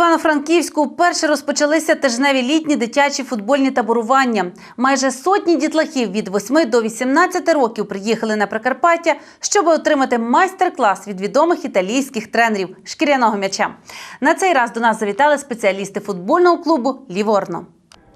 Івано-Франківську вперше розпочалися тижневі літні дитячі футбольні таборування. Майже сотні дітлахів від 8 до 18 років приїхали на Прикарпаття, щоб отримати майстер-клас від відомих італійських тренерів шкіряного м'яча. На цей раз до нас завітали спеціалісти футбольного клубу Ліворно.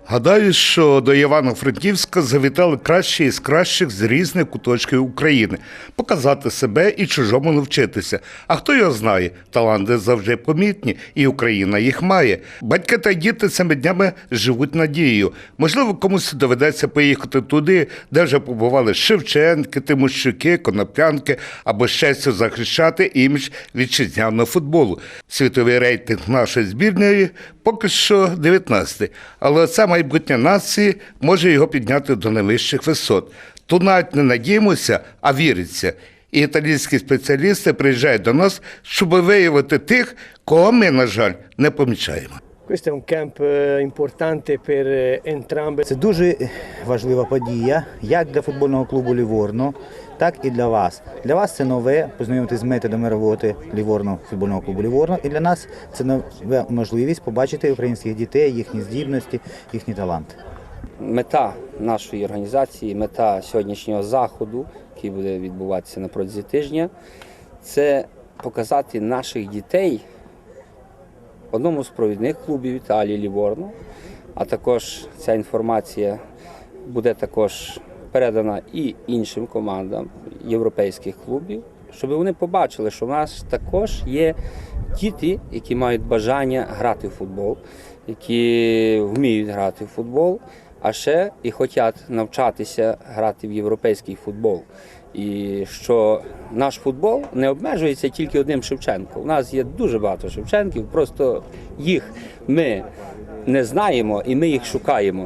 Гадаю, що до Івано-Франківська завітали кращі із кращих з різних куточків України показати себе і чужому навчитися. А хто його знає, таланти завжди помітні, і Україна їх має. Батьки та діти цими днями живуть надією. Можливо, комусь доведеться поїхати туди, де вже побували Шевченки, Тимощуки, Коноплянки або щастя захищати імідж вітчизняного футболу. Світовий рейтинг нашої збірної поки що 19, але це майбутнє нації може його підняти до найвищих висот. Тут навіть не надіємося, а віриться. І італійські спеціалісти приїжджають до нас, щоб виявити тих, кого ми, на жаль, не помічаємо. Questo è un camp eh, importante per eh, entrambe. Це дуже важлива подія, як для футбольного клубу Ліворно, так і для вас. Для вас це нове познайомитися з методами роботи Ліворно, футбольного клубу Ліворно. І для нас це нова можливість побачити українських дітей, їхні здібності, їхні таланти. Мета нашої організації, мета сьогоднішнього заходу, який буде відбуватися на протязі тижня, це показати наших дітей одному з провідних клубів Італії Ліворно. А також ця інформація буде також передана і іншим командам європейських клубів, щоб вони побачили, що в нас також є діти, які мають бажання грати в футбол, які вміють грати в футбол, а ще і хочуть навчатися грати в європейський футбол. І що наш футбол не обмежується тільки одним Шевченко. У нас є дуже багато Шевченків, просто їх ми не знаємо і ми їх шукаємо.